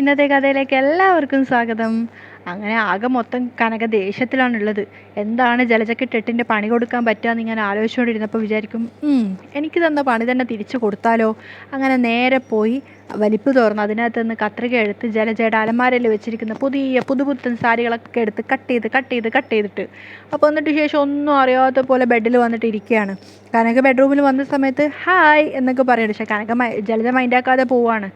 ഇന്നത്തെ കഥയിലേക്ക് എല്ലാവർക്കും സ്വാഗതം. അങ്ങനെ ആകെ മൊത്തം കനക ദേഷ്യത്തിലാണുള്ളത്. എന്താണ് ജലജയ്ക്ക് ടെട്ടിന്റെ പണി കൊടുക്കാൻ പറ്റുകയെന്ന് ഇങ്ങനെ ആലോചിച്ചുകൊണ്ടിരുന്നപ്പോൾ വിചാരിക്കും എനിക്ക് തന്ന പണി തന്നെ തിരിച്ചു കൊടുത്താലോ? അങ്ങനെ നേരെ പോയി വലിപ്പ് തുറന്ന് അതിനകത്ത് നിന്ന് കത്രിക എടുത്ത് ജലജയുടെ അലമാരയിൽ വെച്ചിരിക്കുന്ന പുതിയ പുതുപുത്തൻ സാരികളൊക്കെ എടുത്ത് കട്ട് ചെയ്ത് കട്ട് ചെയ്ത് കട്ട് ചെയ്തിട്ട്. അപ്പോൾ എന്നിട്ട് ശേഷം ഒന്നും അറിയാത്ത പോലെ ബെഡിൽ വന്നിട്ട് ഇരിക്കുകയാണ്. കനക ബെഡ്റൂമിൽ വന്ന സമയത്ത് ഹായ് എന്നൊക്കെ പറയുന്നുണ്ട് പക്ഷേ കനക ജലജ മൈൻഡാക്കാതെ പോവാണ്.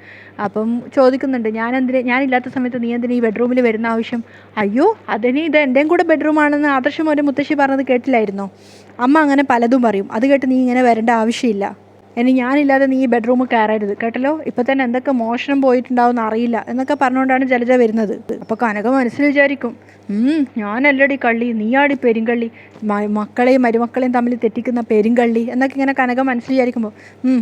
അപ്പം ചോദിക്കുന്നുണ്ട് ഞാൻ എന്തിന് ഞാനില്ലാത്ത സമയത്ത് നീ എന്തിനാ ഈ ബെഡ്റൂമിൽ വരുന്ന ആവശ്യം? അയ്യോ അതിന് ഇത് എന്റെയും കൂടെ ബെഡ്റൂമാണെന്ന് ആദർശം ഒരു മുത്തശ്ശി പറഞ്ഞത് കേട്ടില്ലായിരുന്നോ? അമ്മ അങ്ങനെ പലതും പറയും. അത് കേട്ട് നീ ഇങ്ങനെ വരേണ്ട ആവശ്യമില്ല. ഇനി ഞാനില്ലാതെ നീ ഈ ബെഡ്റൂമിൽ കയറരുത്. കേട്ടല്ലോ? ഇപ്പം തന്നെ എന്തൊക്കെ മോഷണം പോയിട്ടുണ്ടാവും അറിയില്ല എന്നൊക്കെ പറഞ്ഞുകൊണ്ടാണ് ജലജ വരുന്നത്. അപ്പോൾ കനക മനസ്സിൽ വിചാരിക്കും "ഉം, ഞാനല്ലടി കള്ളി. നീയാടി പെരുങ്കള്ളി. മക്കളെയും മരുമക്കളെയും തമ്മിൽ തെറ്റിക്കുന്ന പെരുങ്കള്ളി. എന്നൊക്കെ ഇങ്ങനെ കനക മനസ്സിൽ വിചാരിക്കുമ്പോൾ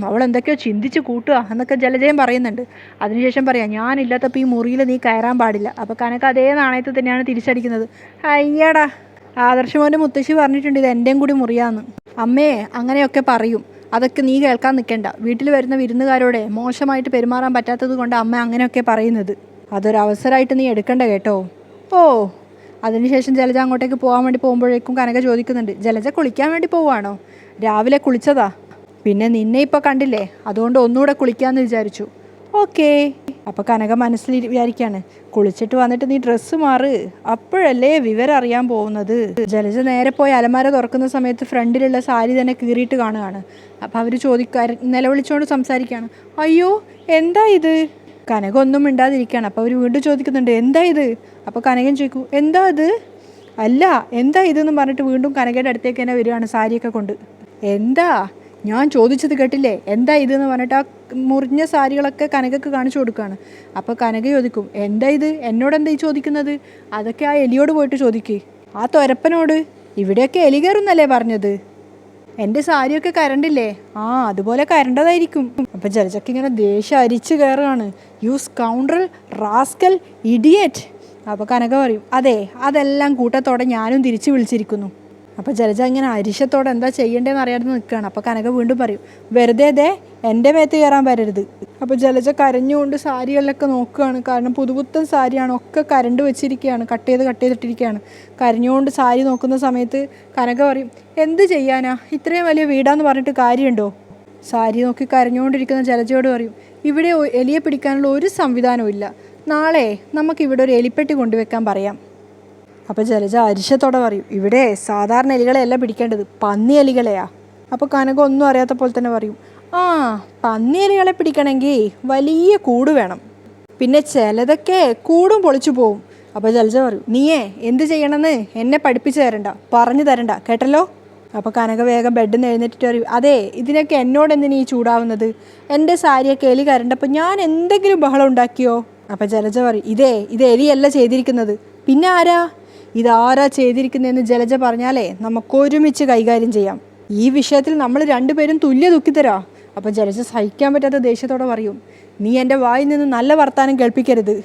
അവൾ എന്തൊക്കെയോ ചിന്തിച്ച് കൂട്ടുക എന്നൊക്കെ ജലജയും പറയുന്നുണ്ട്. അതിനുശേഷം പറയാം ഞാനില്ലാത്തപ്പോൾ ഈ മുറിയിൽ നീ കയറാൻ പാടില്ല. അപ്പോൾ കനക അതേ നാണയത്തിൽ തന്നെയാണ് തിരിച്ചടിക്കുന്നത്. അയ്യടാ. ആദർശമോന്റെ മുത്തശ്ശി പറഞ്ഞിട്ടുണ്ട് ഇത് എന്റെയും കൂടി മുറിയാന്ന്. അമ്മേ അങ്ങനെയൊക്കെ പറയും. അതൊക്കെ നീ കേൾക്കാൻ നിൽക്കണ്ട വീട്ടിൽ വരുന്ന വിരുന്നുകാരോടെ മോശമായിട്ട് പെരുമാറാൻ പറ്റാത്തത് കൊണ്ട് അമ്മ അങ്ങനെയൊക്കെ പറയുന്നത്. അതൊരവസരമായിട്ട് നീ എടുക്കണ്ട കേട്ടോ. ഓ അതിനുശേഷം ജലജ അങ്ങോട്ടേക്ക് പോകാൻ വേണ്ടി പോകുമ്പോഴേക്കും കനക ചോദിക്കുന്നുണ്ട്. ജലജ കുളിക്കാൻ വേണ്ടി പോവാണോ? രാവിലെ കുളിച്ചതാ. പിന്നെ നിന്നെ ഇപ്പോൾ കണ്ടില്ലേ? അതുകൊണ്ട് ഒന്നുകൂടെ കുളിക്കാമെന്ന് വിചാരിച്ചു. ഓക്കേ. അപ്പോൾ കനക മനസ്സിൽ വിചാരിക്കുകയാണ് കുളിച്ചിട്ട് വന്നിട്ട് നീ ഡ്രസ്സ് മാറ്. അപ്പോഴല്ലേ വിവരം അറിയാൻ പോകുന്നത്. ജലജ നേരെ പോയി അലമാര തുറക്കുന്ന സമയത്ത് ഫ്രണ്ടിലുള്ള സാരി തന്നെ കീറിയിട്ട് കാണുകയാണ്. അപ്പോൾ അവർ ചോദിക്കാർ നിലവിളിച്ചുകൊണ്ട് സംസാരിക്കുകയാണ് അയ്യോ എന്താ ഇത്? കനക ഒന്നും മിണ്ടാതിരിക്കുകയാണ് അപ്പോൾ അവർ വീണ്ടും ചോദിക്കുന്നുണ്ട് എന്താ ഇത്? അപ്പോൾ കനകൻ ചോദിക്കും എന്താ ഇത്? അല്ല എന്താ ഇതെന്ന് പറഞ്ഞിട്ട് വീണ്ടും കനകയുടെ അടുത്തേക്ക് തന്നെ വരികയാണ് സാരിയൊക്കെ കൊണ്ട്. എന്താ? ഞാൻ ചോദിച്ചത് കേട്ടില്ലേ? എന്താ ഇതെന്ന് പറഞ്ഞിട്ട് ആ മുറിഞ്ഞ സാരികളൊക്കെ കനകക്ക് കാണിച്ചു കൊടുക്കുകയാണ് അപ്പോൾ കനക ചോദിക്കും എന്താ ഇത്? എന്നോട് എന്താ ഈ ചോദിക്കുന്നത്? അതൊക്കെ ആ എലിയോട് പോയിട്ട് ചോദിക്കേ. ആ തൊരപ്പനോട്? ഇവിടെയൊക്കെ എലി കയറുന്നല്ലേ പറഞ്ഞത്? എന്റെ സാരിയൊക്കെ കരണ്ടില്ലേ? ആ അതുപോലെ കരണ്ടതായിരിക്കും. അപ്പം ജലജക്ക് ഇങ്ങനെ ദേഷ്യം അരിച്ച് കയറുകയാണ്. യു കൗണ്ടർ റാസ്കൽ ഇഡിയറ്റ് അപ്പോൾ കനക പറയും അതെ അതെല്ലാം കൂട്ടത്തോടെ ഞാനും തിരിച്ചു വിളിച്ചിരിക്കുന്നു. അപ്പോൾ ജലജ ഇങ്ങനെ അരിശത്തോടെ എന്താ ചെയ്യേണ്ടതെന്ന് അറിയാതെ നിൽക്കുകയാണ്. അപ്പോൾ കനക വീണ്ടും പറയും വെറുതെ അതെ എന്റെ മേത്ത് കയറാൻ വരരുത്. അപ്പോൾ ജലജ കരഞ്ഞുകൊണ്ട് സാരികളിലൊക്കെ നോക്കുകയാണ്. കാരണം പുതുപുത്തൻ സാരിയാണ് ഒക്കെ കരണ്ട് വെച്ചിരിക്കുകയാണ് കട്ട് ചെയ്ത് കട്ട് ചെയ്തിട്ടിരിക്കുകയാണ്. കരഞ്ഞുകൊണ്ട് സാരി നോക്കുന്ന സമയത്ത് കനക പറയും എന്ത് ചെയ്യാനാ? ഇത്രയും വലിയ വീടാന്ന് പറഞ്ഞിട്ട് കാര്യമുണ്ടോ? സാരി നോക്കി കരഞ്ഞുകൊണ്ടിരിക്കുന്ന ജലജയോട് പറയും ഇവിടെ എലിയെ പിടിക്കാനുള്ള ഒരു സംവിധാനവും ഇല്ല. നാളെ നമുക്കിവിടെ ഒരു എലിപ്പെട്ടി കൊണ്ടുവെക്കാൻ പറയാം. അപ്പോൾ ജലജ അരിശത്തോടെ പറയും ഇവിടെ സാധാരണ എലികളെയല്ല പിടിക്കേണ്ടത് പന്നി എലികളെയാ. അപ്പോൾ കനക ഒന്നും അറിയാത്ത പോലെ തന്നെ പറയും ആ പന്നി എലികളെ പിടിക്കണമെങ്കിൽ വലിയ കൂട് വേണം. പിന്നെ ചിലതൊക്കെ കൂടും പൊളിച്ചു പോവും. അപ്പോൾ ജലജ പറയും നീയേ എന്ത് ചെയ്യണമെന്ന് എന്നെ പഠിപ്പിച്ചു തരണ്ട പറഞ്ഞു തരണ്ട കേട്ടല്ലോ? അപ്പോൾ കനക വേഗം ബെഡിൽ നിന്ന് എഴുന്നേറ്റിട്ട് പറയും അതെ ഇതിനൊക്കെ എന്നോട് എന്തിനീ ചൂടാവുന്നത്? എന്റെ സാരിയൊക്കെ എലി കരണ്ടപ്പോൾ ഞാൻ എന്തെങ്കിലും ബഹളം ഉണ്ടാക്കിയോ? അപ്പോൾ ജലജ പറയും ഇതേ ഇത് എലിയല്ല ചെയ്തിരിക്കുന്നത്. പിന്നെ ആരാ? ഇതാരാ ചെയ്തിരിക്കുന്നതെന്ന് ജലജ പറഞ്ഞാലേ നമുക്കൊരുമിച്ച് കൈകാര്യം ചെയ്യാം. ഈ വിഷയത്തിൽ നമ്മൾ രണ്ടുപേരും തുല്യ ദുഃഖിതരാ. അപ്പം ജലജ സഹിക്കാൻ പറ്റാത്ത ദേഷ്യത്തോടെ പറയും നീ എന്റെ വായിൽ നിന്ന് നല്ല വർത്താനം കേൾപ്പിക്കരുത്.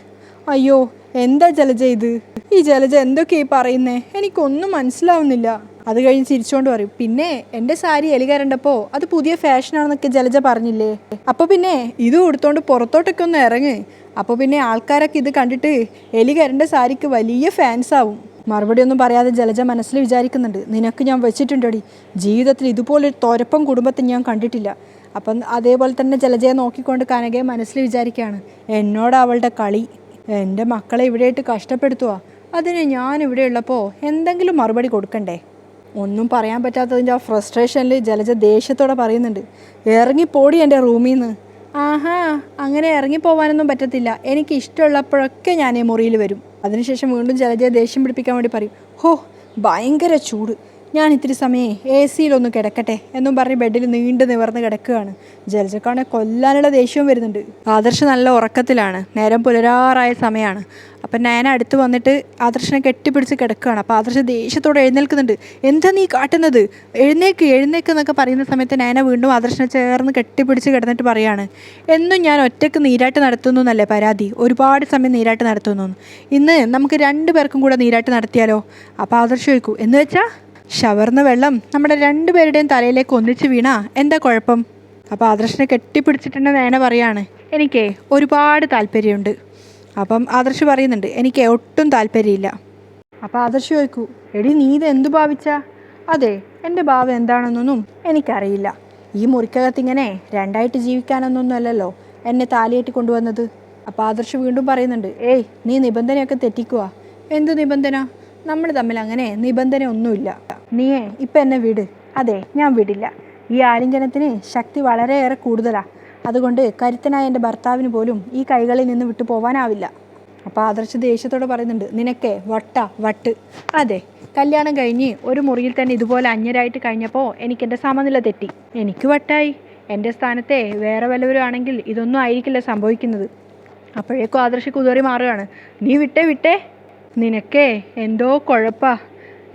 അയ്യോ എന്താ ജലജ ഇത്? ഈ ജലജ എന്തൊക്കെ ഈ പറയുന്നേ? എനിക്കൊന്നും മനസ്സിലാവുന്നില്ല. അത് കഴിഞ്ഞ് ചിരിച്ചുകൊണ്ട് പറയും പിന്നെ എന്റെ സാരി എലി കരണ്ടപ്പോൾ അത് പുതിയ ഫാഷനാണെന്നൊക്കെ ജലജ പറഞ്ഞില്ലേ? അപ്പോൾ പിന്നെ ഇത് കൊടുത്തോണ്ട് പുറത്തോട്ടൊക്കെ ഒന്ന് ഇറങ്ങ്. അപ്പോൾ പിന്നെ ആൾക്കാരൊക്കെ ഇത് കണ്ടിട്ട് എലി കരണ്ട സാരിക്ക് വലിയ ഫാൻസ് ആവും. മറുപടി ഒന്നും പറയാതെ ജലജ മനസ്സിൽ വിചാരിക്കുന്നുണ്ട് നിനക്ക് ഞാൻ വെച്ചിട്ടുണ്ടടി. ജീവിതത്തിൽ ഇതുപോലൊരു തുരപ്പം കുടുംബത്തെ ഞാൻ കണ്ടിട്ടില്ല. അപ്പം അതേപോലെ തന്നെ ജലജയെ നോക്കിക്കൊണ്ട് കനകയെ മനസ്സിൽ വിചാരിക്കുകയാണ് എന്നോട് അവളുടെ കളി എന്റെ മക്കളെ ഇവിടെയായിട്ട് കഷ്ടപ്പെടുത്തുക അതിന് ഞാൻ ഇവിടെ ഉള്ളപ്പോൾ എന്തെങ്കിലും മറുപടി കൊടുക്കണ്ടേ? ഒന്നും പറയാൻ പറ്റാത്തതിന്റെ ആ ഫ്രസ്ട്രേഷനിൽ ജലജ ദേഷ്യത്തോടെ പറയുന്നുണ്ട് ഇറങ്ങിപ്പോടി എന്റെ റൂമിൽ നിന്ന് ആഹാ അങ്ങനെ ഇറങ്ങിപ്പോവാനൊന്നും പറ്റത്തില്ല. എനിക്ക് ഇഷ്ടമുള്ളപ്പോഴൊക്കെ ഞാൻ ഈ മുറിയിൽ വരും. അതിനുശേഷം വീണ്ടും ജലജയെ ദേഷ്യം പിടിപ്പിക്കാൻ വേണ്ടി പറയും ഹോ ഭയങ്കര ചൂട്. ഞാൻ ഇത്തിരി സമയം എ സിയിലൊന്ന് കിടക്കട്ടെ എന്നും പറഞ്ഞ് ബെഡിൽ നീണ്ടു നിവർന്ന് കിടക്കുകയാണ്. ജലജക്കാണെ കൊല്ലാനുള്ള ദേഷ്യവും വരുന്നുണ്ട്. ആദർശ് നല്ല ഉറക്കത്തിലാണ്. നേരം പുലരാറായ സമയമാണ് അപ്പം നയന അടുത്ത് വന്നിട്ട് ആദർശനെ കെട്ടിപ്പിടിച്ച് കിടക്കുകയാണ്. അപ്പോൾ ആദർശ് ദേഷ്യത്തോടെ എഴുന്നേൽക്കുന്നുണ്ട്. എന്താ നീ കാട്ടുന്നത്? എഴുന്നേക്ക് എഴുന്നേക്ക് എന്നൊക്കെ പറയുന്ന സമയത്ത് നയന വീണ്ടും ആദർശനെ ചേർന്ന് കെട്ടിപ്പിടിച്ച് കിടന്നിട്ട് പറയാണ് എന്നും ഞാൻ ഒറ്റയ്ക്ക് നീരാട്ട് നടത്തുന്നു എന്നല്ലേ പരാതി? ഒരുപാട് സമയം നീരാട്ട് നടത്തുന്നു ഇന്ന് നമുക്ക് രണ്ടു പേർക്കും കൂടെ നീരാട്ട് നടത്തിയാലോ? അപ്പോൾ ആദർശ് ചോദിക്കൂ എന്ന് വെച്ചാൽ ഷവർന്ന വെള്ളം നമ്മുടെ രണ്ടുപേരുടെയും തലയിലേക്ക് ഒന്നിച്ച് വീണാ എന്താ കുഴപ്പം? അപ്പോൾ ആദർശനെ കെട്ടിപ്പിടിച്ചിട്ടുണ്ട് നേനെ പറയാണ്. എനിക്കേ ഒരുപാട് താല്പര്യമുണ്ട്. അപ്പം ആദർശ് പറയുന്നുണ്ട് എനിക്ക് ഒട്ടും താല്പര്യമില്ല. അപ്പോൾ ആദർശ് ചോദിക്കൂ എടി നീ ഇത് എന്തു ഭാവിച്ചാ? അതെ എന്റെ ഭാവം എന്താണെന്നൊന്നും എനിക്കറിയില്ല. ഈ മുറിക്കകത്ത് ഇങ്ങനെ രണ്ടായിട്ട് ജീവിക്കാനൊന്നൊന്നുമല്ലല്ലോ എന്നെ താലിയേറ്റി കൊണ്ടുവന്നത്. അപ്പോൾ ആദർശ് വീണ്ടും പറയുന്നുണ്ട് ഏയ് നീ നിബന്ധനയൊക്കെ തെറ്റിക്കുക എന്ത് നിബന്ധന? നമ്മൾ തമ്മിൽ അങ്ങനെ നിബന്ധന ഒന്നുമില്ല നീയേ ഇപ്പം എന്നെ വിട്. അതെ ഞാൻ വിടില്ല. ഈ ആലിംഗനത്തിന് ശക്തി വളരെയേറെ കൂടുതലാണ് അതുകൊണ്ട് കരുത്തനായ എന്റെ ഭർത്താവിന് പോലും ഈ കൈകളിൽ നിന്ന് വിട്ടു പോവാനാവില്ല. അപ്പോൾ ആദർശ് ദേഷ്യത്തോടെ പറയുന്നുണ്ട് നിനക്കേ വട്ട വട്ട്. അതെ കല്യാണം കഴിഞ്ഞ് ഒരു മുറിയിൽ തന്നെ ഇതുപോലെ അന്യരായിട്ട് കഴിഞ്ഞപ്പോൾ എനിക്കെന്റെ സമനില തെറ്റി. എനിക്ക് വട്ടായി. എന്റെ സ്ഥാനത്തെ വേറെ വല്ലവരും ആണെങ്കിൽ ഇതൊന്നും ആയിരിക്കില്ല സംഭവിക്കുന്നത്. അപ്പോഴേക്കും ആദർശ് കുതറി മാറുകയാണ് നീ വിട്ടേ വിട്ടേ. നിനക്കേ എന്തോ കുഴപ്പാ.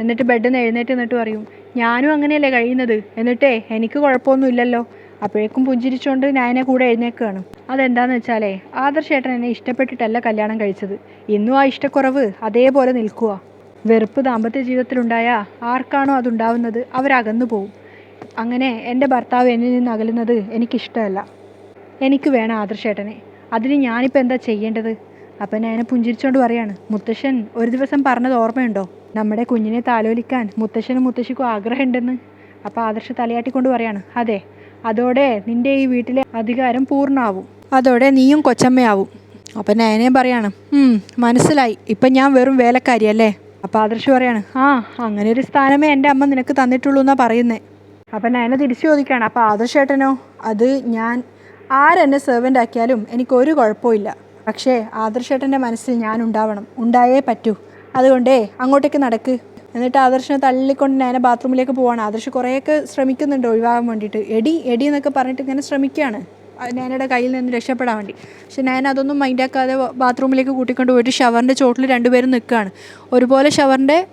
എന്നിട്ട് ബെഡിൽ നിന്ന് എഴുന്നേറ്റ് നിന്നിട്ട് പറയും ഞാനും അങ്ങനെയല്ലേ കഴിയുന്നത്? എന്നിട്ടേ എനിക്ക് കുഴപ്പമൊന്നുമില്ലല്ലോ. അപ്പോഴേക്കും പുഞ്ചിരിച്ചുകൊണ്ട് ഞാനെ കൂടെ എഴുന്നേക്കുകയാണ് അതെന്താന്ന് വെച്ചാലേ ആദർശേട്ടൻ എന്നെ ഇഷ്ടപ്പെട്ടിട്ടല്ല കല്യാണം കഴിച്ചത്. ഇന്നും ആ ഇഷ്ടക്കുറവ് അതേപോലെ നിൽക്കുക വെറുപ്പ് ദാമ്പത്യ ജീവിതത്തിലുണ്ടായ ആർക്കാണോ അതുണ്ടാവുന്നത്? അവരകന്നു പോവും. അങ്ങനെ എന്റെ ഭർത്താവ് എന്നിൽ നിന്ന് അകലുന്നത് എനിക്കിഷ്ടമല്ല. എനിക്ക് വേണം ആദർശേട്ടനെ. അതിന് ഞാനിപ്പോൾ എന്താ ചെയ്യേണ്ടത്? അപ്പം ഞാൻ പുഞ്ചിരിച്ചുകൊണ്ട് പറയാണ് മുത്തശ്ശൻ ഒരു ദിവസം പറഞ്ഞത് ഓർമ്മയുണ്ടോ? നമ്മുടെ കുഞ്ഞിനെ താലോലിക്കാൻ മുത്തശ്ശനും മുത്തശ്ശിക്കും ആഗ്രഹമുണ്ടെന്ന്. അപ്പോൾ ആദർശ തലയാട്ടിക്കൊണ്ട് പറയാണ് അതെ അതോടെ നിന്റെ ഈ വീട്ടിലെ അധികാരം പൂർണമാവും അതോടെ നീയും കൊച്ചമ്മയാവും. അപ്പം നയനയും പറയാണ് "ഉം, മനസ്സിലായി. ഇപ്പം ഞാൻ വെറും വേലക്കാരിയല്ലേ അപ്പോൾ ആദർശ് പറയാണ് ആ അങ്ങനെ ഒരു സ്ഥാനമേ എന്റെ അമ്മ നിനക്ക് തന്നിട്ടുള്ളൂ എന്നാണ് പറയുന്നത് അപ്പം നയന തിരിച്ചു ചോദിക്കുകയാണ് അപ്പോൾ ആദർശേട്ടനോ? അത് ഞാൻ ആരെന്നെ സെർവന്റ് ആക്കിയാലും എനിക്കൊരു കുഴപ്പമില്ല പക്ഷേ ആദർശേട്ടന്റെ മനസ്സിൽ ഞാൻ ഉണ്ടാവണം ഉണ്ടായേ പറ്റൂ. അതുകൊണ്ടേ അങ്ങോട്ടേക്ക് നടക്ക്. എന്നിട്ട് ആദർശനെ തള്ളിക്കൊണ്ട് ഞാൻ ബാത്റൂമിലേക്ക് പോവാണ്. ആദർശ് കുറേയൊക്കെ ശ്രമിക്കുന്നുണ്ട് ഒഴിവാകാൻ വേണ്ടിയിട്ട്. എടി എടി എന്നൊക്കെ പറഞ്ഞിട്ട് ഇങ്ങനെ ശ്രമിക്കുകയാണ്. നയനയുടെ കയ്യിൽ നിന്ന് രക്ഷപ്പെടാൻ വേണ്ടി. പക്ഷെ നയന അതൊന്നും മൈൻഡാക്കാതെ ബാത്റൂമിലേക്ക് കൂട്ടിക്കൊണ്ട് പോയിട്ട് ഷവറിന്റെ ചോട്ടിൽ രണ്ടുപേരും നിൽക്കുകയാണ്. ഒരുപോലെ ഷവറിന്റെ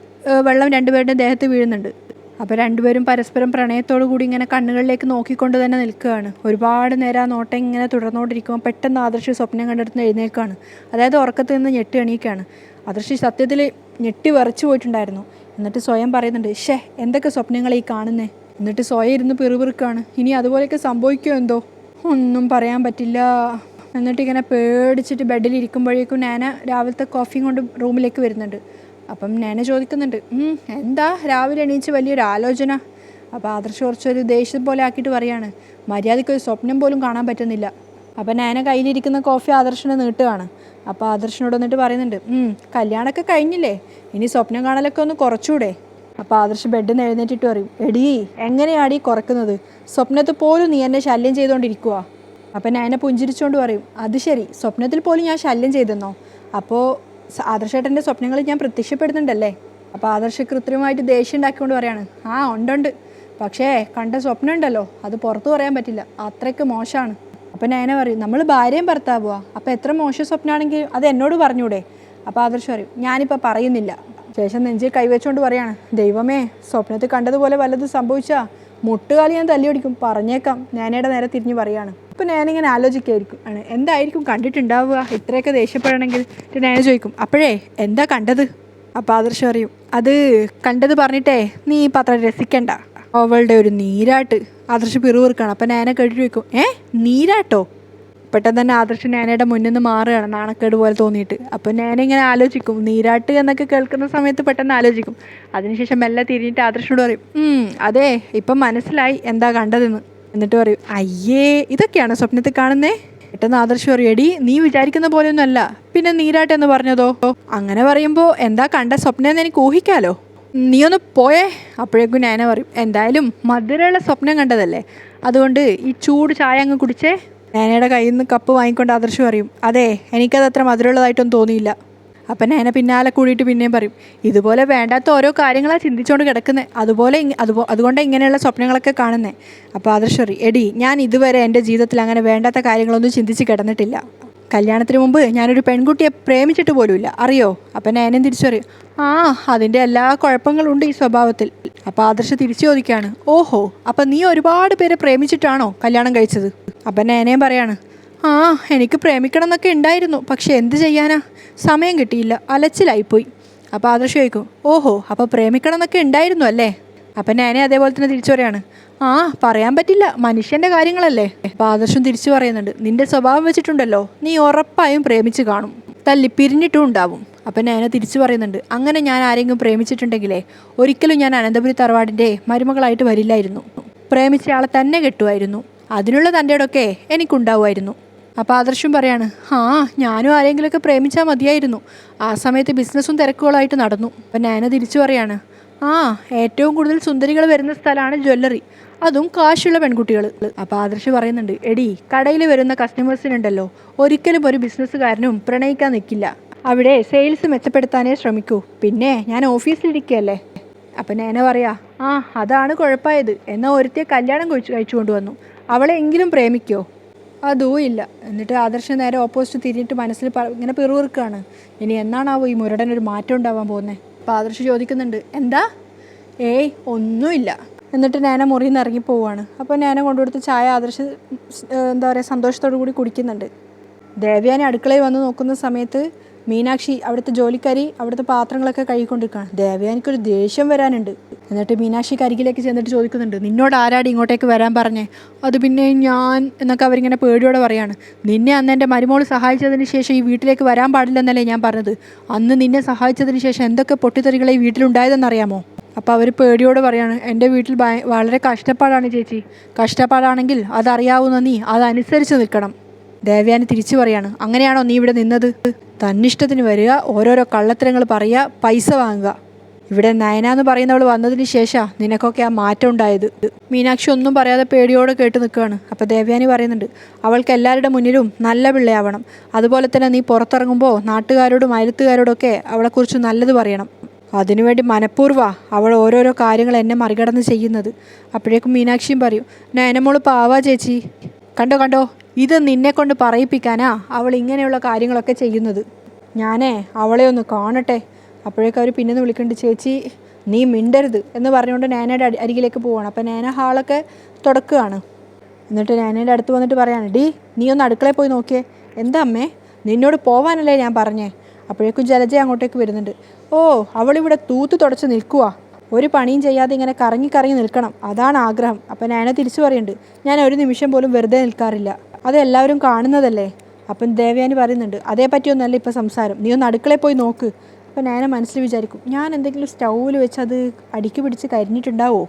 വെള്ളം രണ്ടുപേരുടെ ദേഹത്ത് വീഴുന്നുണ്ട്. അപ്പോൾ രണ്ടുപേരും പരസ്പരം പ്രണയത്തോടു കൂടി ഇങ്ങനെ കണ്ണുകളിലേക്ക് നോക്കിക്കൊണ്ട് തന്നെ നിൽക്കുകയാണ്. ഒരുപാട് നേരം ആ നോട്ടം ഇങ്ങനെ തുടർന്നുകൊണ്ടിരിക്കുമ്പോൾ പെട്ടെന്ന് ആദർശ് സ്വപ്നം കണ്ടെടുത്ത് എഴുന്നേൽക്കുകയാണ്. അതായത് ഉറക്കത്തിൽ നിന്ന് ഞെട്ടി എണീക്കുകയാണ്. ആദർശ് സത്യത്തിൽ ഞെട്ടി വിറച്ചു പോയിട്ടുണ്ടായിരുന്നു. എന്നിട്ട് സ്വയം പറയുന്നുണ്ട് ഷേ എന്തൊക്കെ സ്വപ്നങ്ങൾ ഈ കാണുന്നേ? എന്നിട്ട് സ്വയം ഇരുന്ന് പിറുപിറുക്കാണ് ഇനി അതുപോലെയൊക്കെ സംഭവിക്കുമോ എന്തോ? ഒന്നും പറയാൻ പറ്റില്ല. എന്നിട്ട് ഇങ്ങനെ പേടിച്ചിട്ട് ബെഡിൽ ഇരിക്കുമ്പോഴേക്കും നാന രാവിലത്തെ കോഫിയും കൊണ്ട് റൂമിലേക്ക് വരുന്നുണ്ട്. അപ്പം നേനെ ചോദിക്കുന്നുണ്ട് എന്താ രാവിലെ എണീച്ച് വലിയൊരു ആലോചന? അപ്പോൾ ആദർശ് കുറച്ചൊരു ദേഷ്യം പോലെ ആക്കിയിട്ട് പറയാണ് മര്യാദയ്ക്ക് ഒരു സ്വപ്നം പോലും കാണാൻ പറ്റുന്നില്ല. അപ്പം നാന കയ്യിലിരിക്കുന്ന കോഫി ആദർശനെ നീട്ടുകയാണ് അപ്പോൾ ആദർശനോട് വന്നിട്ട് പറയുന്നുണ്ട് "ഉം, കല്യാണമൊക്കെ കഴിഞ്ഞില്ലേ? ഇനി സ്വപ്നം കാണലൊക്കെ ഒന്ന് കുറച്ചുകൂടെ അപ്പോൾ ആദർശ് ബെഡിൽ നിന്ന് എഴുന്നേറ്റിട്ട് പറയും എടീ എങ്ങനെയാടി കുറക്കുന്നത്? സ്വപ്നത്തിൽ പോലും നീ എന്നെ ശല്യം ചെയ്തുകൊണ്ടിരിക്കുക അപ്പം എന്നെ പുഞ്ചിരിച്ചുകൊണ്ട് പറയും അത് ശരി സ്വപ്നത്തിൽ പോലും ഞാൻ ശല്യം ചെയ്തെന്നോ? അപ്പോൾ ആദർശേട്ടന്റെ സ്വപ്നങ്ങൾ ഞാൻ പ്രത്യക്ഷപ്പെടുന്നുണ്ടല്ലേ? അപ്പോൾ ആദർശ കൃത്രിമമായിട്ട് ദേഷ്യം ഉണ്ടാക്കിക്കൊണ്ട് പറയാണ് ആ ഉണ്ടുണ്ട്. പക്ഷേ കണ്ട സ്വപ്നം ഉണ്ടല്ലോ അത് പുറത്തു പറയാൻ പറ്റില്ല. അത്രയ്ക്ക് മോശമാണ്. അപ്പം ഞാൻ പറയും നമ്മൾ ഭാര്യയും ഭർത്താവുക അപ്പോൾ എത്ര മോശം സ്വപ്നമാണെങ്കിൽ അത് എന്നോട് പറഞ്ഞൂടെ. അപ്പോൾ ആദർശം പറയും ഞാനിപ്പോൾ പറയുന്നില്ല. ശേഷം നെഞ്ചിൽ കൈവച്ചുകൊണ്ട് പറയാണ് ദൈവമേ സ്വപ്നത്തിൽ കണ്ടതുപോലെ വല്ലതും സംഭവിച്ചാൽ മുട്ടുകാലി ഞാൻ തല്ലിയൊടിക്കും. പറഞ്ഞേക്കാം. ഞാനയുടെ നേരെ തിരിഞ്ഞ് പറയാണ്. അപ്പം ഞാനിങ്ങനെ ആലോചിക്കായിരിക്കും. ആണ് എന്തായിരിക്കും കണ്ടിട്ടുണ്ടാവുക? ഇത്രയൊക്കെ ദേഷ്യപ്പെടണമെങ്കിൽ ഞാൻ ചോദിക്കും അപ്പോഴേ എന്താ കണ്ടത്? അപ്പോൾ ആദർശ് പറയും അത് കണ്ടത് പറഞ്ഞിട്ടേ നീ ഈ പത്രം രസിക്കണ്ട. അവളുടെ ഒരു നീരാട്ട്. ആദർശ് പിറുവിറുക്കാണ് അപ്പം ഞാനെ കേട്ടിട്ട് ചോദിക്കും ഏ നീരാട്ടോ? പെട്ടെന്ന് തന്നെ ആദർശ് നാനയുടെ മുന്നിൽ നിന്ന് മാറുകയാണ് നാണക്കേട് പോലെ തോന്നിയിട്ട്. അപ്പോൾ ഞാൻ ഇങ്ങനെ ആലോചിക്കും നീരാട്ട് എന്നൊക്കെ കേൾക്കുന്ന സമയത്ത് പെട്ടെന്ന് ആലോചിക്കും. അതിനുശേഷം മെല്ലെ തിരിഞ്ഞിട്ട് ആദർശനോട് പറയും അതെ ഇപ്പം മനസ്സിലായി എന്താ കണ്ടതെന്ന്. എന്നിട്ട് പറയും അയ്യേ ഇതൊക്കെയാണ് സ്വപ്നത്തിൽ കാണുന്നേ? പെട്ടെന്ന് ആദർശ് പറയും എടി നീ വിചാരിക്കുന്ന പോലെയൊന്നും അല്ല പിന്നെ നീരാട്ട് എന്ന് പറഞ്ഞതോ? അങ്ങനെ പറയുമ്പോൾ എന്താ കണ്ട സ്വപ്നം എന്ന് എനിക്ക് ഊഹിക്കാലോ. നീ ഒന്ന് പോയേ. അപ്പോഴേക്കും ഞാനെ പറയും എന്തായാലും മധുരയുള്ള സ്വപ്നം കണ്ടതല്ലേ. അതുകൊണ്ട് ഈ ചൂട് ചായ അങ്ങ് കുടിച്ചേ. നാനയുടെ കയ്യിൽ നിന്ന് കപ്പ് വാങ്ങിക്കൊണ്ട് ആദർശ് പറയും അതെ എനിക്കത് അത്ര മധുരമുള്ളതായിട്ടൊന്നും തോന്നിയില്ല. അപ്പം ഞാൻ പിന്നാലെ കൂടിയിട്ട് പിന്നെയും പറയും ഇതുപോലെ വേണ്ടാത്ത ഓരോ കാര്യങ്ങളാണ് ചിന്തിച്ചുകൊണ്ട് കിടക്കുന്നത് അതുപോലെ അതുപോ അതുകൊണ്ട് ഇങ്ങനെയുള്ള സ്വപ്നങ്ങളൊക്കെ കാണുന്നത് അപ്പോൾ ആദർശറി എടി ഞാൻ ഇതുവരെ എന്റെ ജീവിതത്തിൽ അങ്ങനെ വേണ്ടാത്ത കാര്യങ്ങളൊന്നും ചിന്തിച്ച് കിടന്നിട്ടില്ല. കല്യാണത്തിന് മുമ്പ് ഞാനൊരു പെൺകുട്ടിയെ പ്രേമിച്ചിട്ട് പോലുമില്ല. അറിയോ? അപ്പം ഞാനും തിരിച്ചറിയും ആ അതിന്റെ എല്ലാ കുഴപ്പങ്ങളും ഉണ്ട് ഈ സ്വഭാവത്തിൽ. അപ്പോൾ ആദർശ തിരിച്ചു ചോദിക്കുകയാണ് ഓഹോ അപ്പം നീ ഒരുപാട് പേരെ പ്രേമിച്ചിട്ടാണോ കല്യാണം കഴിച്ചത്? അപ്പം നേനയും പറയാണ് ആ എനിക്ക് പ്രേമിക്കണം എന്നൊക്കെ ഉണ്ടായിരുന്നു. പക്ഷെ എന്ത് ചെയ്യാനാ? സമയം കിട്ടിയില്ല. അലച്ചിലായിപ്പോയി. അപ്പോൾ ആദർശ് ചോദിക്കും ഓഹോ അപ്പോൾ പ്രേമിക്കണം എന്നൊക്കെ ഉണ്ടായിരുന്നു അല്ലേ? അപ്പം ഞാനേ അതേപോലെ തന്നെ തിരിച്ചു പറയാണ് ആ പറയാൻ പറ്റില്ല. മനുഷ്യന്റെ കാര്യങ്ങളല്ലേ? അപ്പോൾ ആദർശം തിരിച്ചു പറയുന്നുണ്ട് നിന്റെ സ്വഭാവം വെച്ചിട്ടുണ്ടല്ലോ. നീ ഉറപ്പായും പ്രേമിച്ച് കാണും. തല്ലി പിരിഞ്ഞിട്ടും ഉണ്ടാവും. അപ്പം ഞാനെ തിരിച്ചു പറയുന്നുണ്ട് അങ്ങനെ ഞാൻ ആരെങ്കിലും പ്രേമിച്ചിട്ടുണ്ടെങ്കിലേ ഒരിക്കലും ഞാൻ അനന്തപുരി തറവാടിന്റെ മരുമകളായിട്ട് വരില്ലായിരുന്നു. പ്രേമിച്ചയാളെ തന്നെ കെട്ടുമായിരുന്നു. അതിനുള്ള തന്റെ ഇടമൊക്കെ എനിക്കുണ്ടാവുമായിരുന്നു. അപ്പോൾ ആദർശം പറയാണ് ആ ഞാനും ആരെങ്കിലുമൊക്കെ പ്രേമിച്ചാൽ മതിയായിരുന്നു. ആ സമയത്ത് ബിസിനസ്സും തിരക്കുകളായിട്ട് നടന്നു. അപ്പം നയന തിരിച്ചു പറയാണ് ആ ഏറ്റവും കൂടുതൽ സുന്ദരികൾ വരുന്ന സ്ഥലമാണ് ജ്വല്ലറി. അതും കാശുള്ള പെൺകുട്ടികൾ അപ്പോൾ ആദർശ് പറയുന്നുണ്ട് എടി കടയിൽ വരുന്ന കസ്റ്റമേഴ്സിനുണ്ടല്ലോ ഒരിക്കലും ഒരു ബിസിനസ്സുകാരനും പ്രണയിക്കാൻ നിൽക്കില്ല അവിടെ സെയിൽസ് മെച്ചപ്പെടുത്താനേ ശ്രമിക്കൂ. പിന്നെ ഞാൻ ഓഫീസിലിരിക്കുകയല്ലേ അപ്പം നേന പറയാ ആ അതാണ് കുഴപ്പമായത്. എന്നാൽ ഒരുത്തിയെ കല്യാണം കഴിച്ചു കഴിച്ചു വന്നു അവളെ എങ്കിലും പ്രേമിക്കോ? അതും ഇല്ല. എന്നിട്ട് ആദർശം നേരെ ഓപ്പോസിറ്റ് തിരിഞ്ഞിട്ട് മനസ്സിൽ ഇങ്ങനെ പിറുവിറുക്കാണ് ഇനി എന്നാണാവോ ഈ മുരടൻ ഒരു മാറ്റം ഉണ്ടാവാൻ പോകുന്നത് അപ്പോൾ ആദർശ് ചോദിക്കുന്നുണ്ട് എന്താ? ഏയ് ഒന്നുമില്ല. എന്നിട്ട് നേന മുറിയിൽ നിന്ന് ഇറങ്ങി പോവുകയാണ് അപ്പോൾ നേന കൊണ്ടുകൊടുത്ത് ചായ ആദർശ എന്താ പറയുക സന്തോഷത്തോടു കൂടി കുടിക്കുന്നുണ്ട്. ദേവയാനി അടുക്കളയിൽ വന്ന് നോക്കുന്ന സമയത്ത് മീനാക്ഷി അവിടുത്തെ ജോലിക്കാരി അവിടുത്തെ പാത്രങ്ങളൊക്കെ കഴുകിക്കൊണ്ടിരിക്കുകയാണ്. ദേവയാനിക്കൊരു ദേഷ്യം വരാനുണ്ട്. എന്നിട്ട് മീനാക്ഷി കരികിലേക്ക് ചെന്നിട്ട് ചോദിക്കുന്നുണ്ട് നിന്നോട് ആരാടി ഇങ്ങോട്ടേക്ക് വരാൻ പറഞ്ഞേ? അത് പിന്നെ ഞാൻ എന്നൊക്കെ അവരിങ്ങനെ പേടിയോടെ പറയാണ്. നിന്നെ അന്ന് എന്റെ മരുമോൾ സഹായിച്ചതിന് ശേഷം ഈ വീട്ടിലേക്ക് വരാൻ പാടില്ലെന്നല്ലേ ഞാൻ പറഞ്ഞത്? അന്ന് നിന്നെ സഹായിച്ചതിന് ശേഷം എന്തൊക്കെ പൊട്ടിത്തെറികളെ ഈ വീട്ടിലുണ്ടായതെന്നറിയാമോ? അപ്പോൾ അവർ പേടിയോട് പറയാണ് എന്റെ വീട്ടിൽ വളരെ കഷ്ടപ്പാടാണ് ചേച്ചി. കഷ്ടപ്പാടാണെങ്കിൽ അതറിയാവുന്ന നീ അതനുസരിച്ച് നിൽക്കണം. ദേവയാനി തിരിച്ചു പറയാണ് അങ്ങനെയാണോ നീ ഇവിടെ നിന്നത്? തന്നിഷ്ടത്തിന് വരിക ഓരോരോ കള്ളത്തരങ്ങൾ പറയുക പൈസ വാങ്ങുക. ഇവിടെ നയന എന്ന് പറയുന്നവൾ വന്നതിന് ശേഷമാണ് നിനക്കൊക്കെ ആ മാറ്റം ഉണ്ടായത്. മീനാക്ഷി ഒന്നും പറയാതെ പേടിയോടെ കേട്ട് നിൽക്കുകയാണ്. അപ്പോൾ ദേവയാനി പറയുന്നുണ്ട് അവൾക്ക് എല്ലാവരുടെ മുന്നിലും നല്ല പിള്ളയാവണം. അതുപോലെ തന്നെ നീ പുറത്തിറങ്ങുമ്പോൾ നാട്ടുകാരോടും അയലത്തുകാരോടൊക്കെ അവളെക്കുറിച്ച് നല്ലത് പറയണം. അതിനുവേണ്ടി മനഃപൂർവ അവൾ ഓരോരോ കാര്യങ്ങൾ എന്നെ മറികടന്ന് ചെയ്യുന്നത്. അപ്പോഴേക്കും മീനാക്ഷിയും പറയും നയനമോൾ പാവാ ചേച്ചി. കണ്ടോ കണ്ടോ? ഇത് നിന്നെ കൊണ്ട് പറയിപ്പിക്കാനാ അവൾ ഇങ്ങനെയുള്ള കാര്യങ്ങളൊക്കെ ചെയ്യുന്നത്. ഞാനേ അവളെ ഒന്ന് കാണട്ടെ. അപ്പോഴേക്കും പിന്നെ ഒന്ന് വിളിക്കുന്നുണ്ട് ചേച്ചി നീ മിണ്ടരുത് എന്ന് പറഞ്ഞുകൊണ്ട് നാനയുടെ അരികിലേക്ക് പോവാണ്. അപ്പോൾ നാന ഹാളൊക്കെ തുടക്കുകയാണ്. എന്നിട്ട് നാനയുടെ അടുത്ത് വന്നിട്ട് പറയാണ് ഡി നീ ഒന്ന് അടുക്കളയിൽ പോയി നോക്കിയേ. എന്താ അമ്മേ? നിന്നോട് പോവാനല്ലേ ഞാൻ പറഞ്ഞേ? അപ്പോഴേക്കും ജലജ അങ്ങോട്ടേക്ക് വരുന്നുണ്ട്. ഓ അവളിവിടെ തൂത്ത് തുടച്ച് നിൽക്കുക ഒരു പണിയും ചെയ്യാതെ ഇങ്ങനെ കറങ്ങി കറങ്ങി നിൽക്കണം. അതാണ് ആഗ്രഹം. അപ്പം ഞാൻ തിരിച്ചു പറയുന്നുണ്ട് ഞാൻ ഒരു നിമിഷം പോലും വെറുതെ നിൽക്കാറില്ല. അത് എല്ലാവരും കാണുന്നതല്ലേ? അപ്പം ദേവയാനി പറയുന്നുണ്ട് അതേ പറ്റിയൊന്നല്ല ഇപ്പം സംസാരം. നീ ഒന്ന് അടുക്കളയിൽ പോയി നോക്ക്. അപ്പം ഞാൻ മനസ്സിൽ വിചാരിക്കും ഞാൻ എന്തെങ്കിലും സ്റ്റൗവിൽ വെച്ച് അത് അടുക്കി പിടിച്ച് കരിഞ്ഞിട്ടുണ്ടാവോ?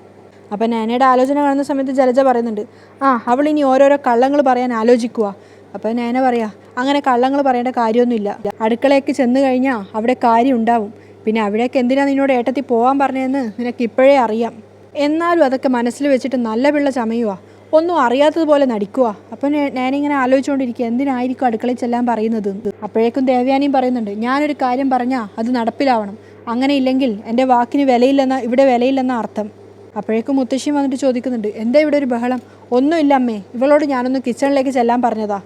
അപ്പം നാനയുടെ ആലോചന കാണുന്ന സമയത്ത് ജലജ പറയുന്നുണ്ട് ആ അവൾ ഇനി ഓരോരോ കള്ളങ്ങൾ പറയാൻ ആലോചിക്കുക അപ്പം നാന പറയാ അങ്ങനെ കള്ളങ്ങൾ പറയേണ്ട കാര്യമൊന്നുമില്ല. അടുക്കളയൊക്കെ ചെന്ന് കഴിഞ്ഞാൽ അവിടെ കാര്യം ഉണ്ടാവും. പിന്നെ അവിടേക്ക് എന്തിനാ നിന്നോട് ഏട്ടത്തിൽ പോകാൻ പറഞ്ഞതെന്ന് നിനക്ക് ഇപ്പോഴേ അറിയാം. എന്നാലും അതൊക്കെ മനസ്സിൽ വെച്ചിട്ട് നല്ല പിള്ള ചമയുക ഒന്നും അറിയാത്തതുപോലെ നടിക്കുക അപ്പം ഞാനിങ്ങനെ ആലോചിച്ചുകൊണ്ടിരിക്കുക എന്തിനായിരിക്കും അടുക്കളയിൽ ചെല്ലാൻ പറയുന്നത് അപ്പോഴേക്കും ദേവയാനിയും പറയുന്നുണ്ട് ഞാനൊരു കാര്യം പറഞ്ഞാൽ അത് നടപ്പിലാവണം. അങ്ങനെ ഇല്ലെങ്കിൽ എന്റെ വാക്കിന് വിലയില്ലെന്ന ഇവിടെ വിലയില്ലെന്ന അർത്ഥം. അപ്പോഴേക്കും മുത്തശ്ശിയും വന്നിട്ട് ചോദിക്കുന്നുണ്ട് എന്താ ഇവിടെ ഒരു ബഹളം? ഒന്നുമില്ല അമ്മേ ഇവളോട് ഞാനൊന്ന് കിച്ചണിലേക്ക് ചെല്ലാൻ പറഞ്ഞതാ.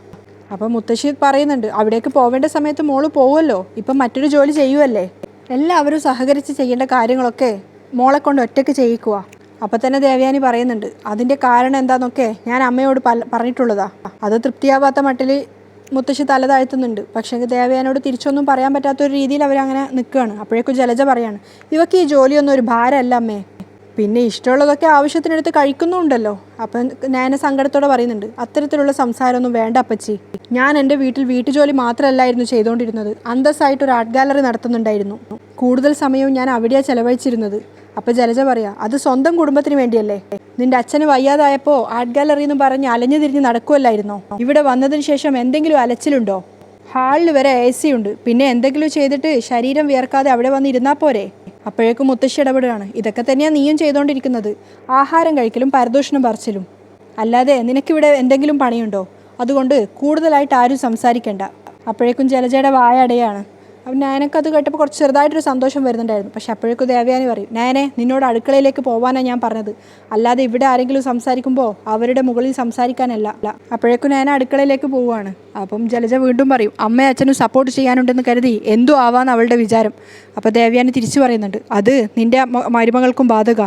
അപ്പം മുത്തശ്ശി പറയുന്നുണ്ട് അവിടേക്ക് പോവേണ്ട സമയത്ത് മോൾ പോവുമല്ലോ ഇപ്പം മറ്റൊരു ജോലി ചെയ്യുമല്ലേ എല്ലാവരും സഹകരിച്ച് ചെയ്യേണ്ട കാര്യങ്ങളൊക്കെ മോളെ കൊണ്ട് ഒറ്റയ്ക്ക് ചെയ്യിക്കുക അപ്പം തന്നെ ദേവയാനി പറയുന്നുണ്ട്. അതിന്റെ കാരണം എന്താണെന്നൊക്കെ ഞാൻ അമ്മയോട് പറഞ്ഞിട്ടുള്ളതാ. അത് തൃപ്തിയാവാത്ത മട്ടിൽ മുത്തശ്ശി തല താഴ്ത്തുന്നുണ്ട്. പക്ഷേ ദേവയാനോട് തിരിച്ചൊന്നും പറയാൻ പറ്റാത്ത ഒരു രീതിയിൽ അവരങ്ങനെ നിൽക്കുകയാണ്. അപ്പോഴേക്കും ജലജ പറയാണ് ഇവക്ക് ഈ ജോലിയൊന്നും ഒരു ഭാരമല്ല അമ്മേ. പിന്നെ ഇഷ്ടമുള്ളതൊക്കെ ആവശ്യത്തിനെടുത്ത് കഴിക്കുന്നുണ്ടല്ലോ. അപ്പം ഞാൻ സങ്കടത്തോടെ പറയുന്നുണ്ട് അത്തരത്തിലുള്ള സംസാരമൊന്നും വേണ്ട അപ്പച്ചി. ഞാൻ എന്റെ വീട്ടിൽ വീട്ടുജോലി മാത്രമല്ലായിരുന്നു ചെയ്തുകൊണ്ടിരുന്നത് അന്തസ്സായിട്ട് ഒരു ആർട്ട് ഗാലറി നടത്തുന്നുണ്ടായിരുന്നു. കൂടുതൽ സമയവും ഞാൻ അവിടെയാണ് ചെലവഴിച്ചിരുന്നത്. അപ്പം ജലജ പറയാ അത് സ്വന്തം കുടുംബത്തിന് വേണ്ടിയല്ലേ? നിന്റെ അച്ഛന് വയ്യാതായപ്പോൾ ആർട്ട് ഗാലറി എന്ന് പറഞ്ഞ് അലഞ്ഞു തിരിഞ്ഞ് നടക്കുമല്ലായിരുന്നോ ഇവിടെ വന്നതിന് ശേഷം എന്തെങ്കിലും അലച്ചിലുണ്ടോ? ഹാളിൽ വരെ എ സി ഉണ്ട്. പിന്നെ എന്തെങ്കിലും ചെയ്തിട്ട് ശരീരം വിയർക്കാതെ അവിടെ വന്ന് ഇരുന്നാൽ പോരെ? അപ്പോഴേക്കും മുത്തശ്ശി ഇടപെടുകയാണ്. ഇതൊക്കെ തന്നെയാണ് നീയും ചെയ്തുകൊണ്ടിരിക്കുന്നത് ആഹാരം കഴിക്കലും പരദൂഷണം പറിച്ചിലും. അല്ലാതെ നിനക്കിവിടെ എന്തെങ്കിലും പണിയുണ്ടോ? അതുകൊണ്ട് കൂടുതലായിട്ട് ആരും സംസാരിക്കേണ്ട. അപ്പോഴേക്കും ജലജയുടെ വായ അടയാണ്. അപ്പം ഞാനൊക്കെ കേട്ടപ്പോൾ കുറച്ച് ചെറുതായിട്ടൊരു സന്തോഷം വരുന്നുണ്ടായിരുന്നു. പക്ഷെ അപ്പോഴേക്കും ദേവയാനി പറയും ഞാനേ നിന്നോട് അടുക്കളയിലേക്ക് പോകാനാണ് ഞാൻ പറഞ്ഞത്. അല്ലാതെ ഇവിടെ ആരെങ്കിലും സംസാരിക്കുമ്പോൾ അവരുടെ മുകളിൽ സംസാരിക്കാനല്ല. അല്ല അപ്പോഴേക്കും നയന അടുക്കളയിലേക്ക് പോവുകയാണ്. അപ്പം ജലജ വീണ്ടും പറയും അമ്മയും അച്ഛനും സപ്പോർട്ട് ചെയ്യാനുണ്ടെന്ന് കരുതി എന്തോ ആവാന്ന് അവളുടെ വിചാരം. അപ്പോൾ ദേവയാനി തിരിച്ചു പറയുന്നുണ്ട് അത് നിന്റെ മരുമകൾക്കും ബാധക.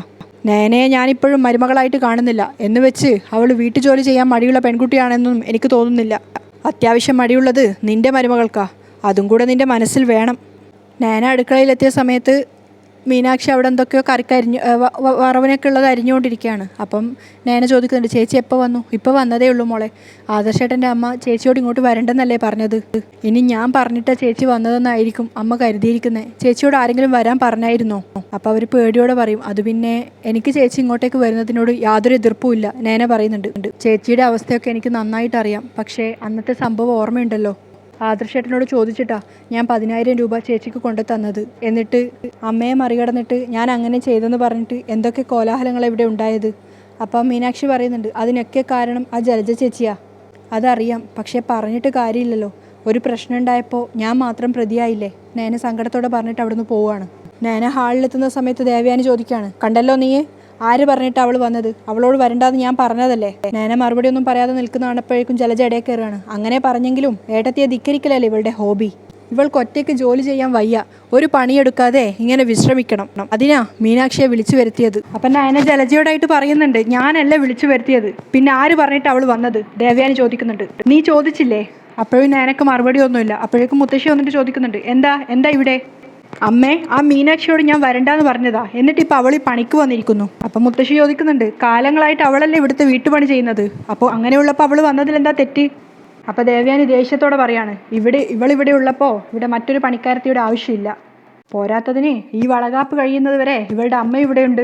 നയനയെ ഞാനിപ്പോഴും മരുമകളായിട്ട് കാണുന്നില്ല. എന്ന് വെച്ച് അവൾ വീട്ടുജോലി ചെയ്യാൻ മടിയുള്ള പെൺകുട്ടിയാണെന്നും എനിക്ക് തോന്നുന്നില്ല. അത്യാവശ്യം മടിയുള്ളത് നിന്റെ മരുമകൾക്കാ. അതും കൂടെ നിന്റെ മനസ്സിൽ വേണം. നേന അടുക്കളയിലെത്തിയ സമയത്ത് മീനാക്ഷി അവിടെ എന്തൊക്കെയോ കറിക്കരിഞ്ഞു വറവനൊക്കെ ഉള്ളത് അരിഞ്ഞുകൊണ്ടിരിക്കുകയാണ്. അപ്പം നേന ചോദിക്കുന്നുണ്ട് ചേച്ചി എപ്പോൾ വന്നു? ഇപ്പോൾ വന്നതേ ഉള്ളൂ മോളെ. ആദർശേട്ടന്റെ അമ്മ ചേച്ചിയോട് ഇങ്ങോട്ട് വരണ്ടെന്നല്ലേ പറഞ്ഞത്. ഇനി ഞാൻ പറഞ്ഞിട്ട് ചേച്ചി വന്നതെന്നായിരിക്കും അമ്മ കരുതിയിരിക്കുന്നത് ചേച്ചിയോട് ആരെങ്കിലും വരാൻ പറഞ്ഞായിരുന്നോ? അപ്പോൾ അവർ പേടിയോടെ പറയും അത് പിന്നെ എനിക്ക് ചേച്ചി ഇങ്ങോട്ടേക്ക് വരുന്നതിനോട് യാതൊരു എതിർപ്പുമില്ല നേന പറയുന്നുണ്ട്. ചേച്ചിയുടെ അവസ്ഥയൊക്കെ എനിക്ക് നന്നായിട്ട് അറിയാം പക്ഷേ അന്നത്തെ സംഭവം ഓർമ്മയുണ്ടല്ലോ. ആദർശേട്ടനോട് ചോദിച്ചിട്ടാ ഞാൻ പതിനായിരം രൂപ ചേച്ചിക്ക് കൊണ്ടു തന്നത്. എന്നിട്ട് അമ്മയെ മറികടന്നിട്ട് ഞാൻ അങ്ങനെ ചെയ്തെന്ന് പറഞ്ഞിട്ട് എന്തൊക്കെ കോലാഹലങ്ങൾ ഇവിടെ ഉണ്ടായത്? അപ്പം മീനാക്ഷി പറയുന്നുണ്ട് അതിനൊക്കെ കാരണം ആ ജലജ ചേച്ചിയാ. അതറിയാം പക്ഷേ പറഞ്ഞിട്ട് കാര്യമില്ലല്ലോ. ഒരു പ്രശ്നം ഉണ്ടായപ്പോൾ ഞാൻ മാത്രം പ്രതിയായില്ലേ? നേന സങ്കടത്തോടെ പറഞ്ഞിട്ട് അവിടുന്ന് പോവാണ്. നേന ഹാളിലെത്തുന്ന സമയത്ത് ദേവയാനി ചോദിക്കുകയാണ് കണ്ടല്ലോ നീ ആര് പറഞ്ഞിട്ട് അവൾ വന്നത്? അവളോട് വരണ്ടാന്ന് ഞാൻ പറഞ്ഞതല്ലേ? നേന മറുപടി ഒന്നും പറയാതെ നിൽക്കുന്ന കാണപ്പോഴേക്കും ജലജ ഇടയിൽ കയറുകയാണ്. അങ്ങനെ പറഞ്ഞെങ്കിലും ഏട്ടത്തിയെ ധിക്കരിക്കലല്ലേ ഇവളുടെ ഹോബി? ഇവൾക്ക് ഒറ്റയ്ക്ക് ജോലി ചെയ്യാൻ വയ്യ. ഒരു പണിയെടുക്കാതെ ഇങ്ങനെ വിശ്രമിക്കണം. അതിനാ മീനാക്ഷിയെ വിളിച്ചു വരുത്തിയത്. അപ്പം നയന ജലജയോടായിട്ട് പറയുന്നുണ്ട് ഞാനല്ല വിളിച്ചു വരുത്തിയത്. പിന്നെ ആര് പറഞ്ഞിട്ട് അവൾ വന്നത്? ദേവയാനി ചോദിക്കുന്നുണ്ട്. നീ ചോദിച്ചില്ലേ? അപ്പോഴും നയനക്ക് മറുപടി ഒന്നുമില്ല. അപ്പോഴേക്കും മുത്തശ്ശി വന്നിട്ട് ചോദിക്കുന്നുണ്ട് എന്താ? എന്താ ഇവിടെ? അമ്മേ ആ മീനാക്ഷിയോട് ഞാൻ വരണ്ടാന്ന് പറഞ്ഞതാ. എന്നിട്ട് ഇപ്പൊ അവൾ ഈ പണിക്ക് വന്നിരിക്കുന്നു. അപ്പൊ മുത്തശ്ശി ചോദിക്കുന്നുണ്ട് കാലങ്ങളായിട്ട് അവളല്ലേ ഇവിടുത്തെ വീട്ടുപണി ചെയ്യുന്നത്? അപ്പോൾ അങ്ങനെയുള്ളപ്പോൾ അവൾ വന്നതിൽ എന്താ തെറ്റ്? അപ്പൊ ദേവയാനി ദേഷ്യത്തോടെ പറയാണ് ഇവിടെ ഇവളിവിടെ ഉള്ളപ്പോൾ ഇവിടെ മറ്റൊരു പണിക്കാരത്തിയുടെ ആവശ്യമില്ല. പോരാത്തതിന് ഈ വളകാപ്പ് കഴിയുന്നത് വരെ ഇവളുടെ അമ്മ ഇവിടെയുണ്ട്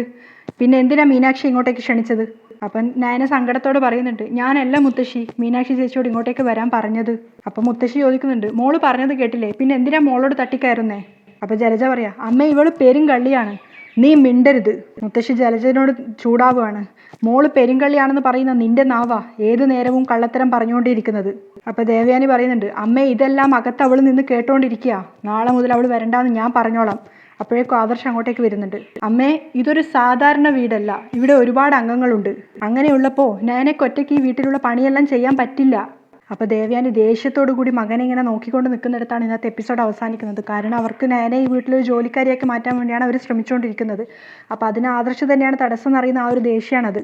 പിന്നെ എന്തിനാ മീനാക്ഷി ഇങ്ങോട്ടേക്ക് ക്ഷണിച്ചത്? അപ്പം നയന സങ്കടത്തോട് പറയുന്നുണ്ട് ഞാനല്ല മുത്തശ്ശി മീനാക്ഷി ചേച്ചിയോട് ഇങ്ങോട്ടേക്ക് വരാൻ പറഞ്ഞത്. അപ്പം മുത്തശ്ശി ചോദിക്കുന്നുണ്ട് മോൾ പറഞ്ഞത് കേട്ടില്ലേ? പിന്നെ എന്തിനാ മോളോട് തട്ടിക്കയറുന്നേ? അപ്പം ജലജ പറയാ അമ്മ ഇവൾ പെരുങ്കള്ളിയാണ് നീ മിണ്ടരുത്. മുത്തശ്ശി ജലജനോട് ചൂടാവുകയാണ്. മോൾ പെരുങ്കള്ളിയാണെന്ന് പറയുന്ന നിന്റെ നാവാ ഏതു നേരവും കള്ളത്തരം പറഞ്ഞുകൊണ്ടിരിക്കുന്നത്. അപ്പോൾ ദേവയാനി പറയുന്നുണ്ട് അമ്മ ഇതെല്ലാം അകത്ത് അവൾ നിന്ന് കേട്ടോണ്ടിരിക്കുക നാളെ മുതൽ അവൾ വരണ്ടാന്ന് ഞാൻ പറഞ്ഞോളാം. അപ്പോഴേക്കും ആദർശം അങ്ങോട്ടേക്ക് വരുന്നുണ്ട് അമ്മേ ഇതൊരു സാധാരണ വീടല്ല. ഇവിടെ ഒരുപാട് അംഗങ്ങളുണ്ട്. അങ്ങനെയുള്ളപ്പോൾ ഞാനൊക്കെ ഒറ്റയ്ക്ക് ഈ വീട്ടിലുള്ള പണിയെല്ലാം ചെയ്യാൻ പറ്റില്ല. അപ്പോൾ ദേവയാനി ദേഷ്യത്തോടു കൂടി മകനെ ഇങ്ങനെ നോക്കിക്കൊണ്ട് നിൽക്കുന്നിടത്താണ് ഇന്നത്തെ എപ്പിസോഡ് അവസാനിക്കുന്നത്. കാരണം അവർക്ക് നേരെ ഈ വീട്ടിലൊരു ജോലിക്കാരിയാക്കി മാറ്റാൻ വേണ്ടിയാണ് അവർ ശ്രമിച്ചുകൊണ്ടിരിക്കുന്നത്. അപ്പോൾ അതിന് ആദർശം തന്നെയാണ് തടസ്സം എന്നറിയുന്ന ആ ഒരു ദേഷ്യമാണത്